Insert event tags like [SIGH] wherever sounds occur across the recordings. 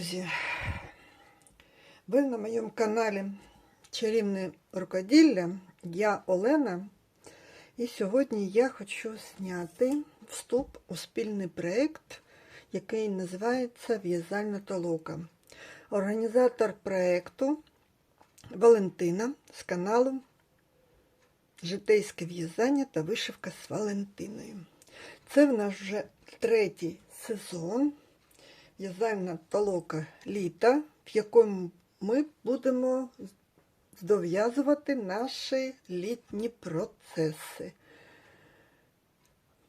Друзі! Ви на моєму каналі Чарівне рукоділля. Я Олена. І сьогодні я хочу зняти вступ у спільний проєкт, який називається В'язальна толока. Організатор проєкту Валентина з каналу Житейське в'язання та вишивка з Валентиною. Це в нас вже третій сезон в'язальна толока літа, в якому ми будемо дов'язувати наші літні процеси.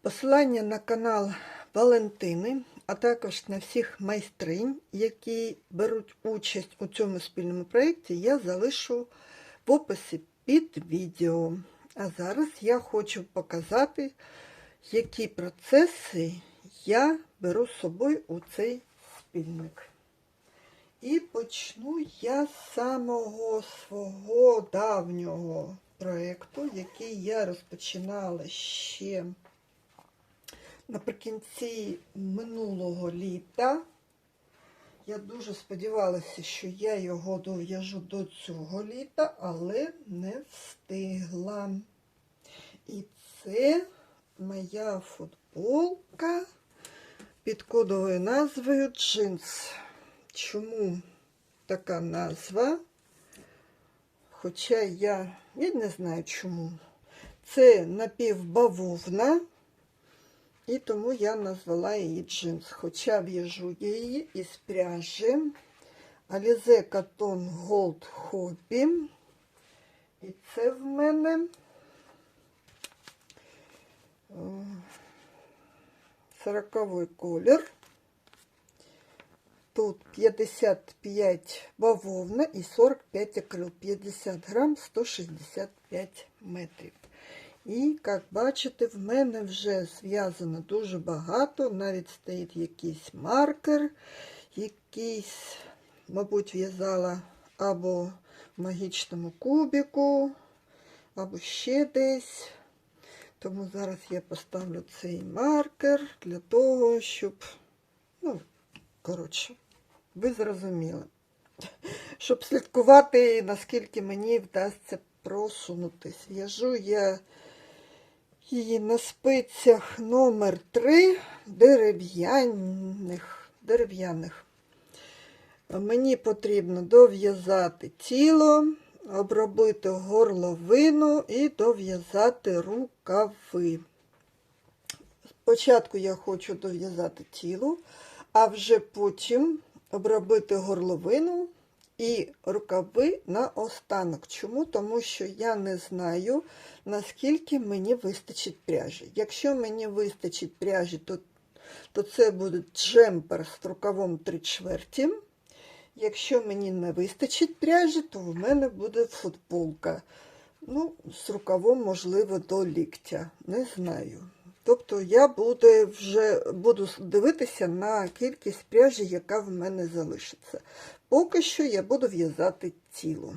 Посилання на канал Валентини, а також на всіх майстринь, які беруть участь у цьому спільному проєкті, я залишу в описі під відео. А зараз я хочу показати, які процеси я беру з собою у цей спільник. І почну я з самого свого давнього проєкту, який я розпочинала ще наприкінці минулого літа. Я дуже сподівалася, що я його дов'яжу до цього літа, але не встигла. І це моя футболка під кодовою назвою джинс. Чому така назва? Хоча я, я не знаю чому. Це напівбавовна, і тому я назвала її джинс. Хоча в'яжу її із пряжі Alize Cotton Gold Hobby. І це в мене сороковий колір. Тут 55 бавовна і 45 акрил. 50 грам 165 метрів. І, як бачите, в мене вже зв'язано дуже багато. Навіть стоїть якийсь маркер, якийсь, мабуть, в'язала або в магічному кубіку, або ще десь. Тому зараз я поставлю цей маркер для того, щоб, ну, коротше, ви зрозуміли, щоб слідкувати, наскільки мені вдасться просунутись. В'яжу я її на спицях номер 3 дерев'яних. дерев'яних. Мені потрібно дов'язати тіло, обробити горловину і дов'язати рукави. Спочатку я хочу дов'язати тіло, а вже потім обробити горловину і рукави на останок. Чому? Тому що я не знаю, наскільки мені вистачить пряжі. Якщо мені вистачить пряжі, то, то це буде джемпер з рукавом 3 чверті. Якщо мені не вистачить пряжі, то в мене буде футболка. Ну, з рукавом, можливо, до ліктя. Не знаю. Тобто я буду вже буду дивитися на кількість пряжі, яка в мене залишиться. Поки що я буду в'язати тіло.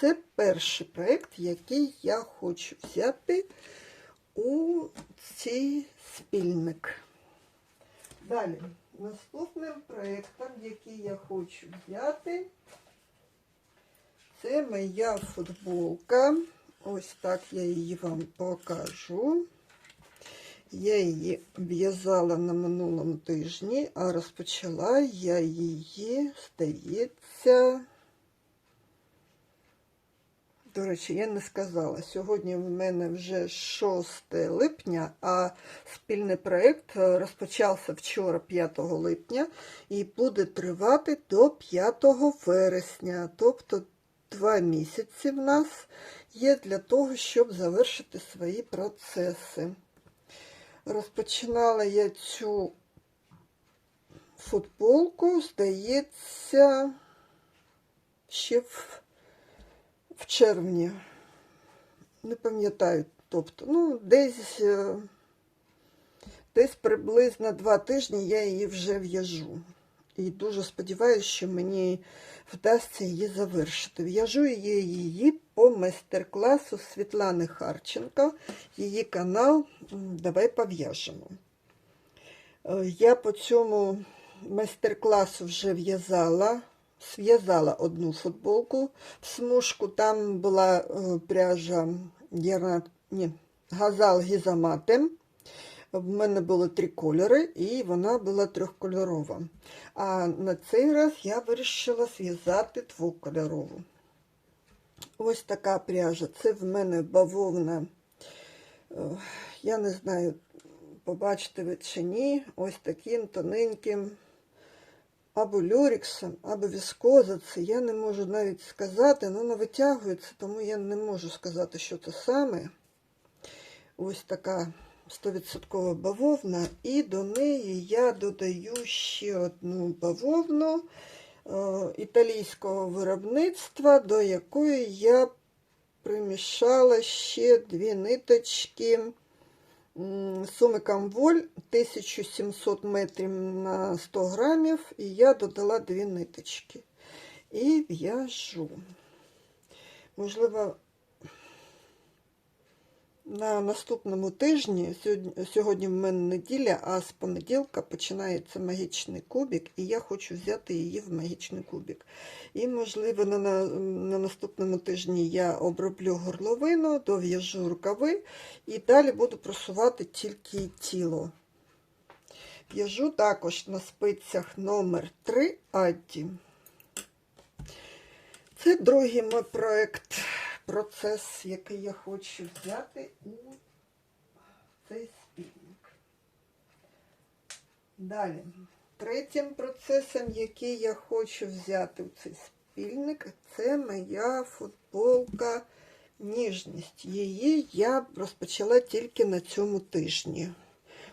Це перший проєкт, який я хочу взяти у цей спільник. Далі, наступним проєктом, який я хочу взяти, це моя футболка. Ось так я її вам покажу. Я її в'язала на минулому тижні, а розпочала я її, здається, до речі, я не сказала. Сьогодні в мене вже 6 липня, а спільний проєкт розпочався вчора, 5 липня, і буде тривати до 5 вересня. Тобто два місяці в нас є для того, щоб завершити свої процеси. Розпочинала я цю футболку, здається, ще в, в червні. Не пам'ятаю, тобто, ну, десь, е, десь приблизно два тижні я її вже в'яжу. І дуже сподіваюся, що мені вдасться її завершити. В'яжу я її по майстер-класу Світлани Харченко, її канал Давай пов'яжемо. Е, Я по цьому майстер-класу вже в'язала. Зв'язала одну футболку в смужку. Там була е, пряжа Яна... Ні, газал гізаматем. В мене було три кольори, і вона була трьохкольорова. А на цей раз я вирішила зв'язати двокольорову. Ось така пряжа. Це в мене бавовна. Е, Я не знаю, побачите ви чи ні. Ось таким тоненьким. Або люріксом, або віскоза. Це я не можу навіть сказати. Ну, Воно витягується, тому я не можу сказати, що це саме. Ось така 100% бавовна. І до неї я додаю ще одну бавовну е, італійського виробництва, до якої я примішала ще дві ниточки суми Камволь 1700 метрів на 100 грамів, і я додала дві ниточки. І в'яжу. Можливо, на наступному тижні, сьогодні, в мене неділя, а з понеділка починається магічний кубик, і я хочу взяти її в магічний кубик. І, можливо, на, на, на наступному тижні я оброблю горловину, дов'яжу рукави і далі буду просувати тільки тіло. В'яжу також на спицях номер 3 Адді. Це другий мій проєкт, процес, який я хочу взяти у цей спільник. Далі, третім процесом, який я хочу взяти у цей спільник, це моя футболка Ніжність. Її я розпочала тільки на цьому тижні.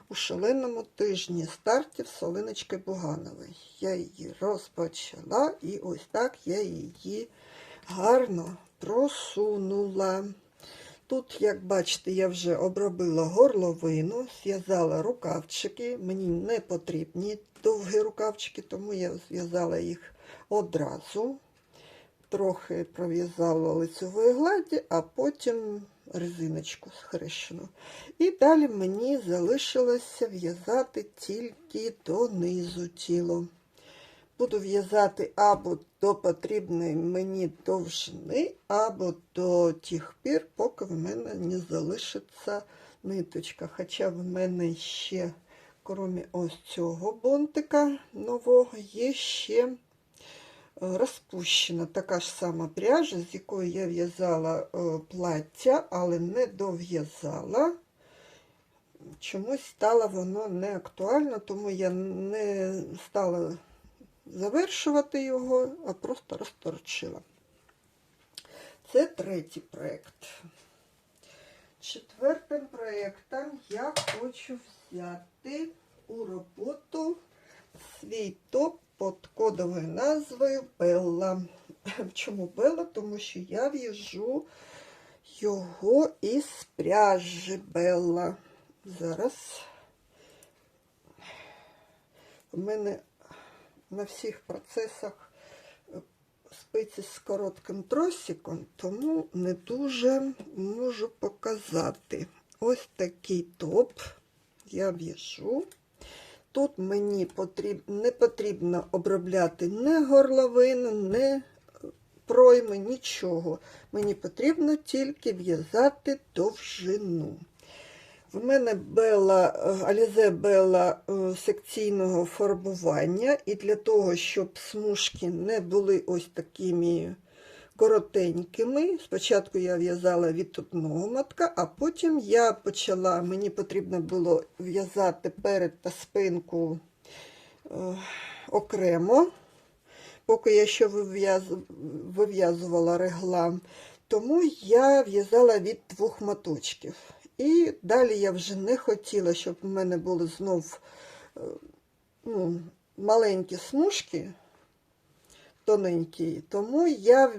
У шаленому тижні стартів Солиночки Буганової. Я її розпочала і ось так я її гарно просунула. Тут, як бачите, я вже обробила горловину, зв'язала рукавчики. Мені не потрібні довгі рукавчики, тому я зв'язала їх одразу. Трохи пров'язала лицевої гладі, а потім резиночку схрещену. І далі мені залишилося в'язати тільки донизу тіло. Буду в'язати або до потрібної мені довжини, або до тих пір, поки в мене не залишиться ниточка. Хоча в мене ще, крім ось цього бонтика нового, є ще е, розпущена така ж сама пряжа, з якої я в'язала е, плаття, але не дов'язала. Чомусь стало воно не актуально, тому я не стала завершувати його, а просто розторчила. Це третій проєкт. Четвертим проєктом я хочу взяти у роботу свій топ під кодовою назвою Белла. Чому Белла? Тому що я в'яжу його із пряжі Белла. Зараз у мене на всіх процесах е, спиці з коротким тросиком, тому не дуже можу показати. Ось такий топ я в'яжу. Тут мені потріб... не потрібно обробляти не горловину, не пройми, нічого. Мені потрібно тільки в'язати довжину. В мене бела, алізе бела е, секційного фарбування, і для того, щоб смужки не були ось такими коротенькими. Спочатку я в'язала від одного мотка, а потім я почала, мені потрібно було в'язати перед та спинку е, окремо, поки я ще вив'язувала реглан. Тому я в'язала від двох моточків. І далі я вже не хотіла, щоб в мене були знов е, ну, маленькі смужки, тоненькі, тому я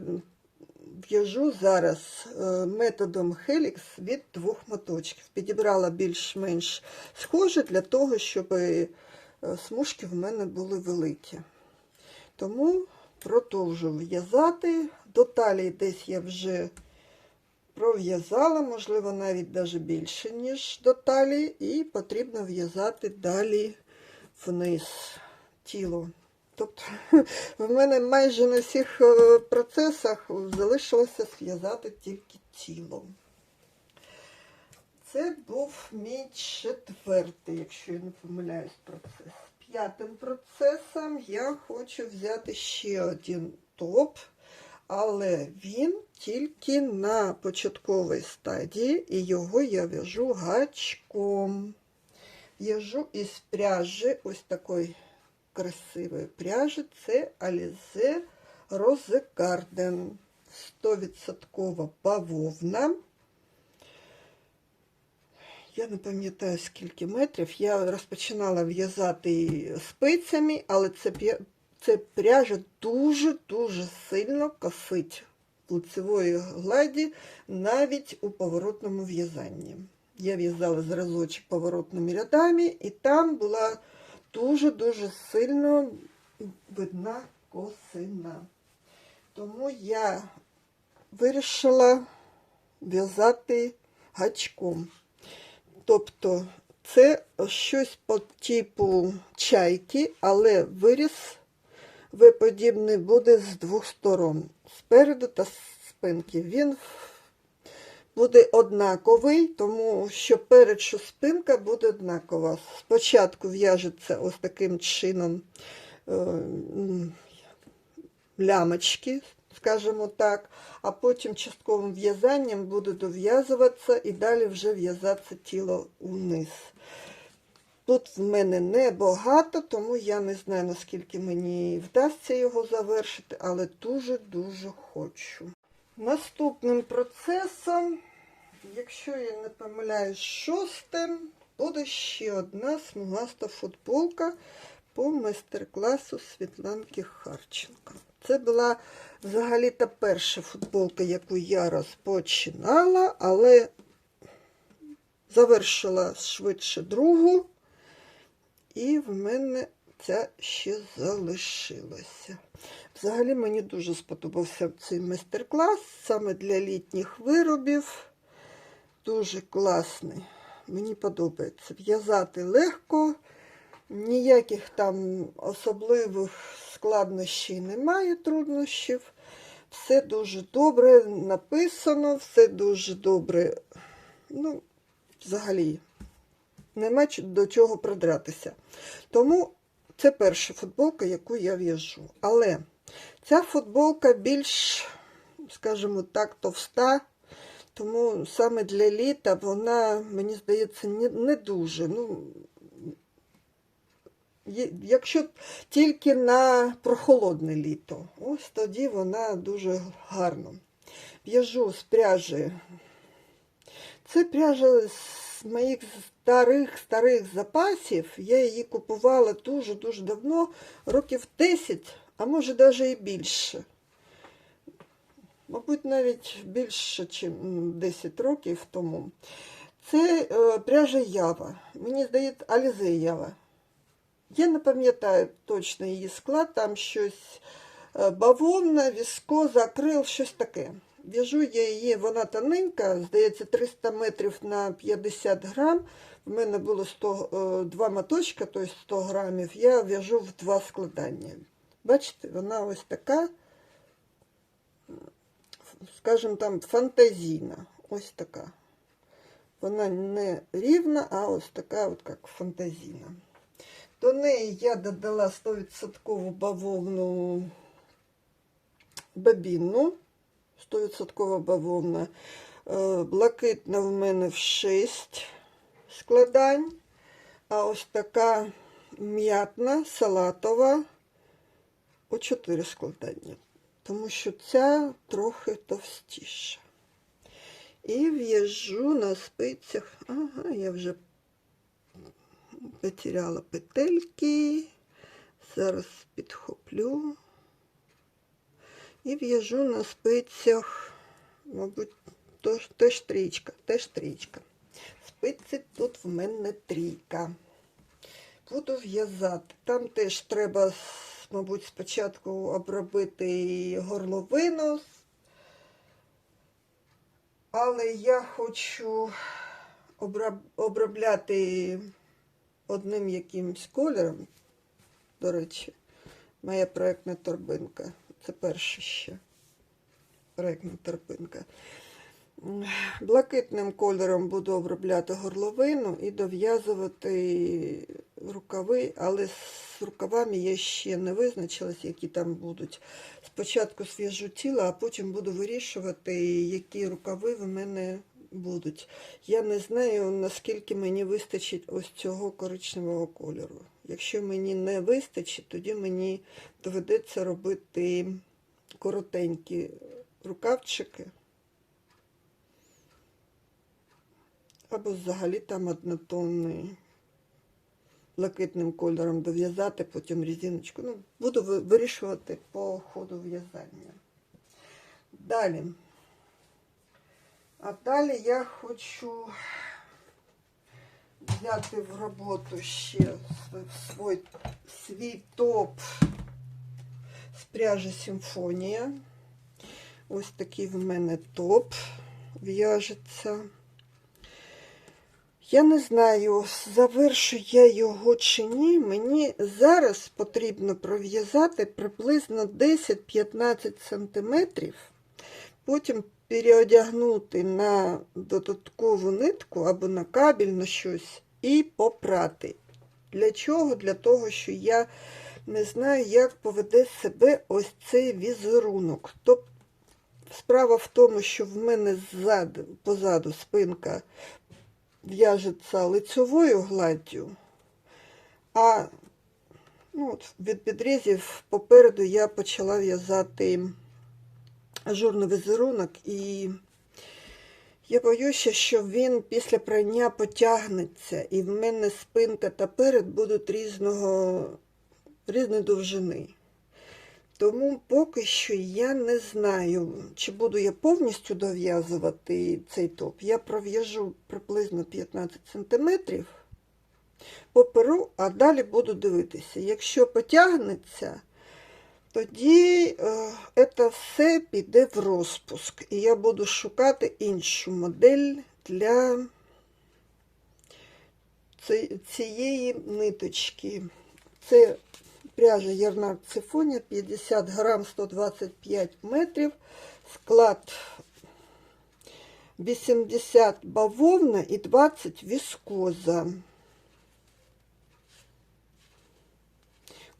в'яжу зараз е, методом Helix від двох моточків. Підібрала більш-менш схоже для того, щоб е, смужки в мене були великі. Тому продовжу в'язати. До талії десь я вже пров'язала, можливо, навіть даже більше, ніж до талії, і потрібно в'язати далі вниз тіло. Тобто в мене майже на всіх е, процесах залишилося зв'язати тільки тіло. Це був мій четвертий, якщо я не помиляюсь, процес. П'ятим процесом я хочу взяти ще один топ, але він тільки на початковій стадії, і його я в'яжу гачком. В'яжу із пряжі, ось такої красивої пряжі, це Alize Rose Garden. 100% бавовна. Я не пам'ятаю, скільки метрів. Я розпочинала в'язати спицями, але це, це пряжа дуже-дуже сильно косить лицевої гладі навіть у поворотному в'язанні. Я в'язала зразочок поворотними рядами, і там була дуже-дуже сильно видна косина. Тому я вирішила в'язати гачком. Тобто це щось по типу чайки, але виріс виподібний буде з двох сторон, спереду та спинки. Він буде однаковий, тому що перед що спинка буде однакова. Спочатку в'яжеться ось таким чином е, лямочки, скажімо так, а потім частковим в'язанням буде дов'язуватися і далі вже в'язатися тіло униз. Тут в мене небагато, тому я не знаю, наскільки мені вдасться його завершити, але дуже-дуже хочу. Наступним процесом, якщо я не помиляюсь, шостим, буде ще одна смугаста футболка по майстер-класу Світланки Харченко. Це була взагалі та перша футболка, яку я розпочинала, але завершила швидше другу, і в мене ця ще залишилася. Взагалі мені дуже сподобався цей майстер-клас саме для літніх виробів. Дуже класний. Мені подобається. В'язати легко, ніяких там особливих складнощів немає, труднощів. Все дуже добре написано, все дуже добре. Ну, взагалі, нема до чого придратися. Тому це перша футболка, яку я в'яжу. Але ця футболка більш, скажімо так, товста, тому саме для літа вона, мені здається, не, дуже. Ну, якщо тільки на прохолодне літо, ось тоді вона дуже гарно. В'яжу з пряжі. Це пряжа з моїх старих старих запасів. Я її купувала дуже-дуже давно, років 10, а може навіть і більше. Мабуть, навіть більше, ніж 10 років тому. Це е, пряжа Ява. Мені здається, Алізе Ява. Я не пам'ятаю точно її склад, там щось е, бавовна, віскоза, акрил, щось таке. В'яжу я її, вона тоненька, здається, 300 метрів на 50 грам. В мене було 100, е, два моточка, тобто 100 грамів. Я в'яжу в два складання. Бачите, вона ось така, скажімо там, фантазійна. Ось така. Вона не рівна, а ось така, от як фантазійна. До неї я додала 100% бавовну бабінну. 100% бавовна. Е, Блакитна в мене в 6 складань. А ось така м'ятна, салатова у 4 складання. Тому що ця трохи товстіша. І в'яжу на спицях. Ага, я вже потеряла петельки. Зараз підхоплю. І в'яжу на спицях, мабуть, тож- теж трічка, теж трічка. Спиці тут в мене трійка. Буду в'язати. Там теж треба, мабуть, спочатку обробити горловину. Але я хочу обробляти одним якимсь кольором. до речі. Моя проєктна торбинка. Це перша ще проєктна торбинка. Блакитним кольором буду обробляти горловину і дов'язувати рукави, але з рукавами я ще не визначилась, які там будуть. Спочатку свіжу тіло, а потім буду вирішувати, які рукави в мене будуть. Я не знаю, наскільки мені вистачить ось цього коричневого кольору. Якщо мені не вистачить, тоді мені доведеться робити коротенькі рукавчики. Або взагалі там однотонний блакитним кольором дов'язати, потім різиночку. Ну, буду вирішувати по ходу в'язання. Далі. А далі я хочу взяти в роботу ще св- свой, свій топ з пряжі Симфонія. Ось такий в мене топ в'яжеться. Я не знаю, завершу я його чи ні. Мені зараз потрібно пров'язати приблизно 10-15 см, потім переодягнути на додаткову нитку або на кабель на щось і попрати. Для чого? Для того, що я не знаю, як поведе себе ось цей візерунок. Тобто справа в тому, що в мене ззаду, позаду спинка в'яжеться лицьовою гладдю, а ну, от від підрізів попереду я почала в'язати ажурний візерунок, і я боюся, що він після прання потягнеться, і в мене спинка та перед будуть різного, різної довжини. Тому поки що я не знаю, чи буду я повністю дов'язувати цей топ. Я пров'яжу приблизно 15 см по перу, а далі буду дивитися. Якщо потягнеться, тоді е, це все піде в розпуск. І я буду шукати іншу модель для цієї ниточки. Це пряжа Ярнард Сифонія 50 грам 125 метрів. Склад 80 бавовна і 20 віскоза.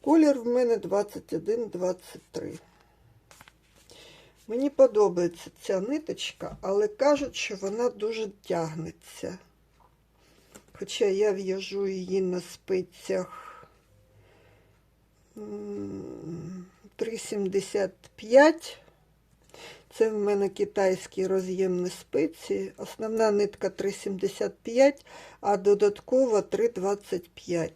Колір в мене 21-23. Мені подобається ця ниточка, але кажуть, що вона дуже тягнеться. Хоча я в'яжу її на спицях 3,75. Це в мене китайські роз'ємні спиці. Основна нитка 3,75, а додаткова 3,25.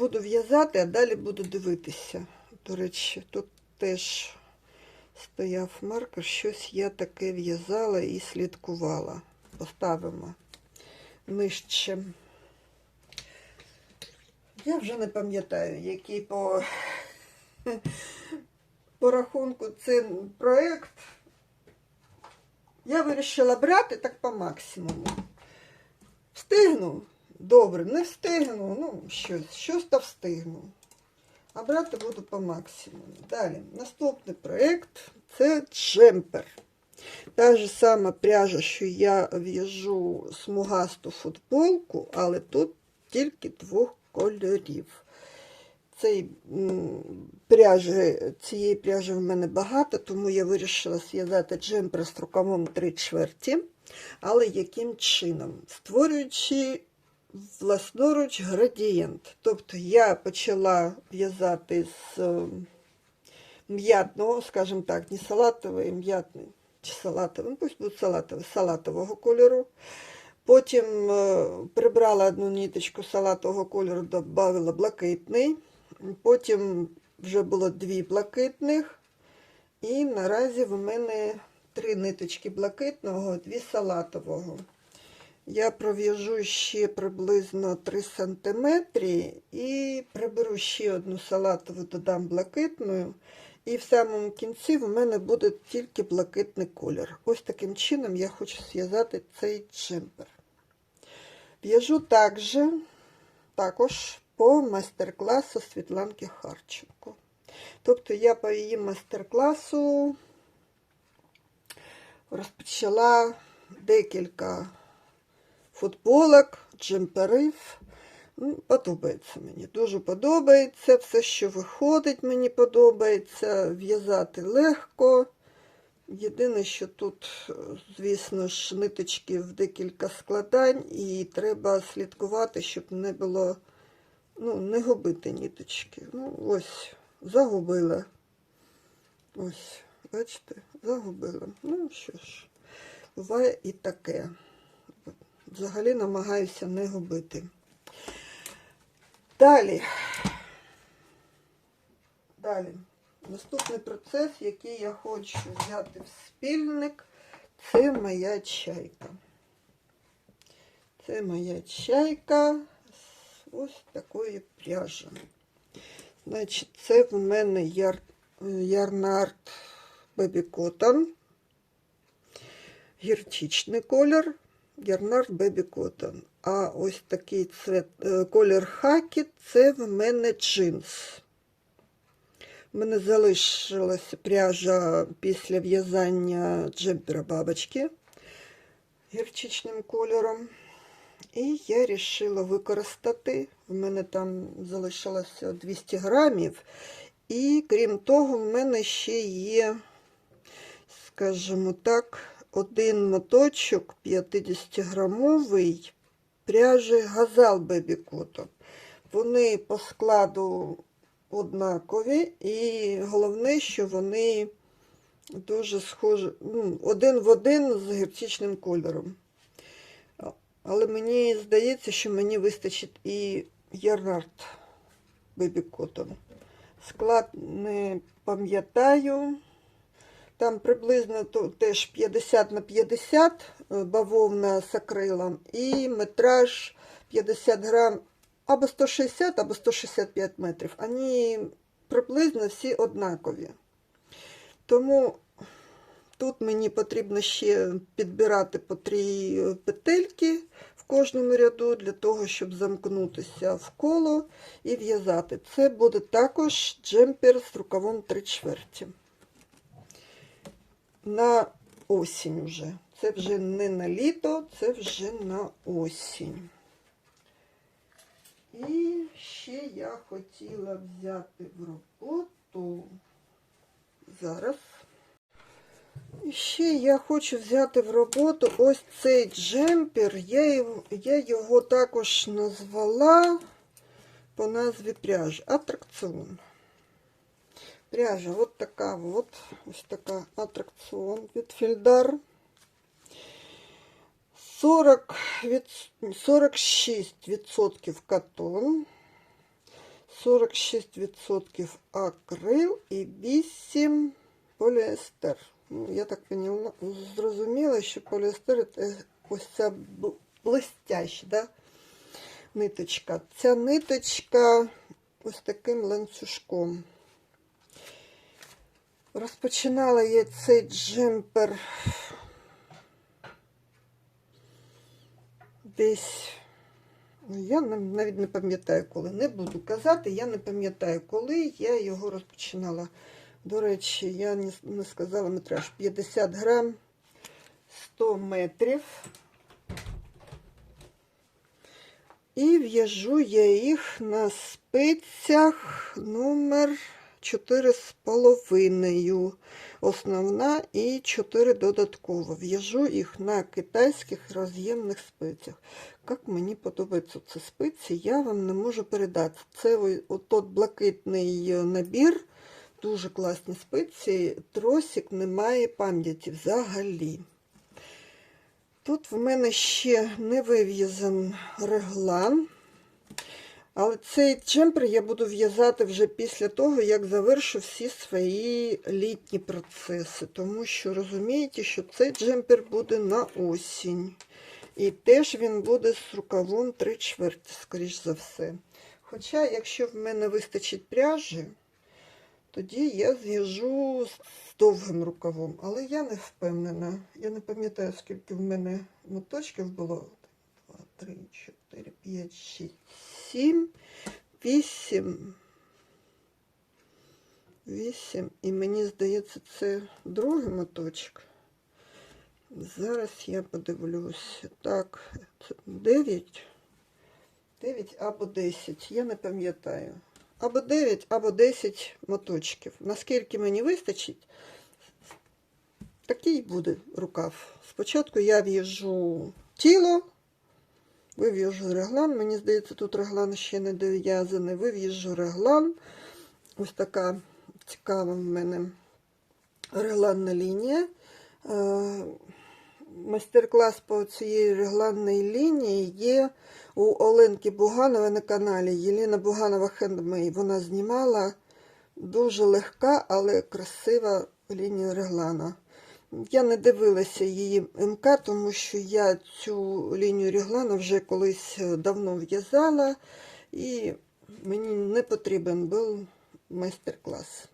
Буду в'язати, а далі буду дивитися. До речі, тут теж стояв маркер, щось я таке в'язала і слідкувала. Поставимо нижче. Я вже не пам'ятаю, який по, по рахунку це проєкт. Я вирішила брати так по максимуму. Встигну? Добре, не встигну, ну, щось, щось та встигну. А брати буду по максимуму. Далі, наступний проєкт це джемпер. Та ж сама пряжа, що я в'яжу смугасту футболку, але тут тільки двох кольорів. Цей, пряжі, цієї пряжі в мене багато, тому я вирішила зв'язати джемпер з рукавом 3 чверті. Але яким чином? Створюючи власноруч градієнт. Тобто я почала в'язати з е, м'ятного, скажімо так, не салатовий, м'ятний чи салатовий, ну, пусть буде салатовий, салатового кольору. Потім е, прибрала одну ниточку салатового кольору, додала блакитний. Потім вже було дві блакитних. І наразі в мене три ниточки блакитного, дві салатового. Я пров'яжу ще приблизно 3 см і приберу ще одну салатову, додам блакитною. І в самому кінці в мене буде тільки блакитний колір. Ось таким чином я хочу зв'язати цей джемпер. В'яжу також, також по майстер-класу Світланки Харченко. Тобто я по її майстер-класу розпочала декілька футболок, джемперів. Ну, Подобається мені, дуже подобається. Все, що виходить, мені подобається. В'язати легко. Єдине, що тут, е, звісно ж, ниточки в декілька складань, і треба слідкувати, щоб не було, ну, не губити ниточки. Ну, ось, загубила. Ось, бачите, загубила. Ну, що ж, буває і таке. Взагалі намагаюся не губити. Далі. Далі. Наступний процес, який я хочу взяти в спільник, це моя чайка. Це моя чайка з ось такої пряжі. Значить, це в мене яр, ярнард Baby. Гірчичний колір. Ярнард Baby Cotton. А ось такий цвет, е, колір хакі це в мене джинс. У мене залишилася пряжа після в'язання джемпера бабочки гірчичним кольором. І я вирішила використати. В мене там залишилося 200 грамів. І крім того, в мене ще є, скажімо так, один моточок 50-грамовий пряжі Газал Baby Cotton. Вони по складу однакові, і головне, що вони дуже схожі, ну, один в один з гірчичним кольором. Але мені здається, що мені вистачить і Ярнард Baby Cotton. Склад не пам'ятаю. Там приблизно теж 50 на 50 е, бавовна з акрилом і метраж 50 грам або 160, або 165 метрів. Вони приблизно всі однакові. Тому тут мені потрібно ще підбирати по три петельки в кожному ряду для того, щоб замкнутися в коло і в'язати. Це буде також джемпер з рукавом 3 чверті. На осінь вже. Це вже не на літо, це вже на осінь. І ще я хотіла взяти в роботу. Зараз. І ще я хочу взяти в роботу ось цей джемпер. Я я його також назвала по назві пряжі. Атракціон. Пряжа от така от. Ось така атракціон від Фільдар. 40 від, 46% катон, 46% акрил і 8 поліестер. Ну, я так поняла, зрозуміла, що поліестер це ось ця блестяща да? ниточка. Ця ниточка ось таким ланцюжком. Розпочинала я цей джемпер десь, ну, я навіть не пам'ятаю, коли. Не буду казати, я не пам'ятаю, коли я його розпочинала. До речі, я не, сказала метраж 50 грам 100 метрів. І в'яжу я їх на спицях номер 4,5 основна і 4 додатково. В'яжу їх на китайських роз'ємних спицях. Як мені подобаються ці спиці, я вам не можу передати. Це от блакитний набір, дуже класні спиці, тросик не має пам'яті взагалі. Тут в мене ще не вив'язан реглан. Але цей джемпер я буду в'язати вже після того, як завершу всі свої літні процеси. Тому що розумієте, що цей джемпер буде на осінь. І теж він буде з рукавом 3 чверті, скоріш за все. Хоча, якщо в мене вистачить пряжі, тоді я зв'яжу з довгим рукавом. Але я не впевнена. Я не пам'ятаю, скільки в мене моточків було. 2, 3, 4, 5, 6, сім, вісім. Вісім. І мені здається, це другий моточок. Зараз я подивлюся. Так, 9. 9 або 10. Я не пам'ятаю. Або 9, або 10 моточків. Наскільки мені вистачить, такий буде рукав. Спочатку я в'яжу тіло, вив'яжу реглан. Мені здається, тут реглан ще не дов'язаний. Вив'яжу реглан. Ось така цікава в мене регланна лінія. Е, Майстер-клас по цієї регланної лінії є у Оленки Буганової на каналі. Єліна Буганова Хендмей. Вона знімала дуже легка, але красива лінія реглана. Я не дивилася її МК, тому що я цю лінію реглану вже колись давно в'язала, і мені не потрібен був майстер-клас.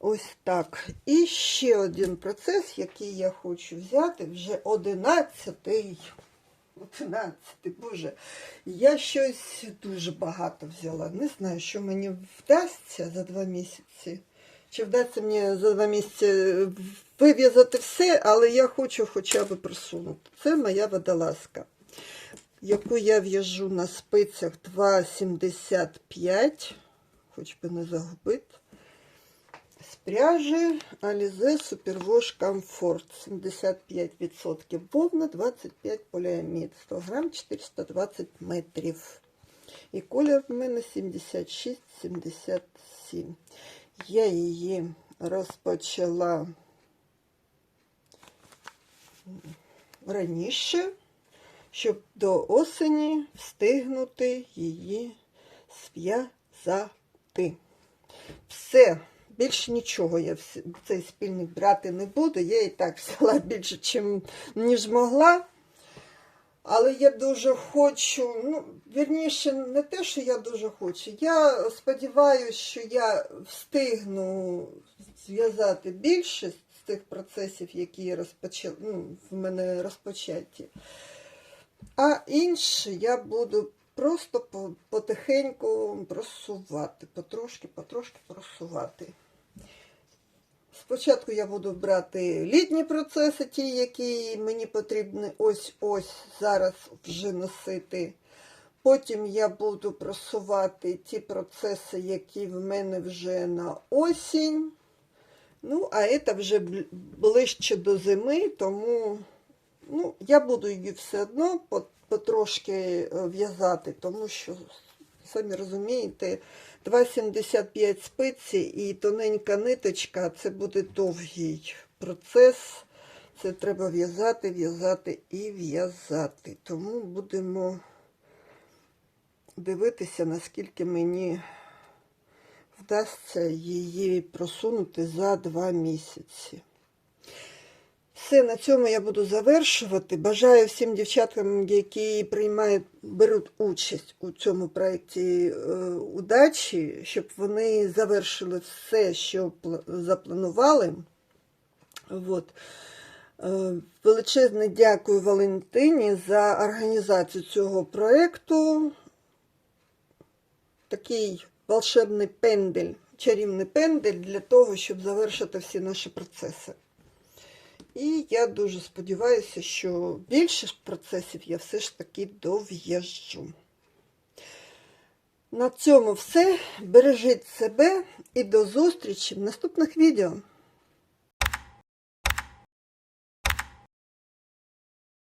Ось так. І ще один процес, який я хочу взяти, вже одинадцятий. Одинадцятий, боже, я щось дуже багато взяла. Не знаю, що мені вдасться за два місяці. Чи вдасться мені за два місяці вив'язати все, але я хочу хоча б просунути. Це моя водолазка, яку я в'яжу на спицях 2,75, хоч би не загубити. З пряжі Alize Superwash Comfort 75% вовна, 25 поліамід, 100 грам 420 метрів. І колір в мене 76-77. Я її розпочала раніше, щоб до осені встигнути її зв'язати. Все. Більше нічого я в цей спільник брати не буду. Я і так [LAUGHS] взяла більше, чим, ніж могла. Але я дуже хочу, ну, вірніше, не те, що я дуже хочу. Я сподіваюся, що я встигну зв'язати більшість з тих процесів, які розпочали, ну, в мене розпочаті. А інші я буду просто потихеньку просувати, потрошки, потрошки просувати. Спочатку я буду брати літні процеси, ті, які мені потрібні ось-ось зараз вже носити. Потім я буду просувати ті процеси, які в мене вже на осінь. Ну, а це вже ближче до зими, тому ну, я буду її все одно потрошки е, в'язати, тому що, самі розумієте, 2,75 спиці і тоненька ниточка це буде довгий процес. Це треба в'язати, в'язати і в'язати. Тому будемо дивитися, наскільки мені вдасться її просунути за два місяці. Все, на цьому я буду завершувати. Бажаю всім дівчаткам, які приймають, беруть участь у цьому проєкті е, удачі, щоб вони завершили все, що запланували. От. Е, Величезне дякую Валентині за організацію цього проєкту. Такий волшебний пендель, чарівний пендель для того, щоб завершити всі наші процеси. І я дуже сподіваюся, що більше процесів я все ж таки дов'яжу. На цьому все. Бережіть себе і до зустрічі в наступних відео.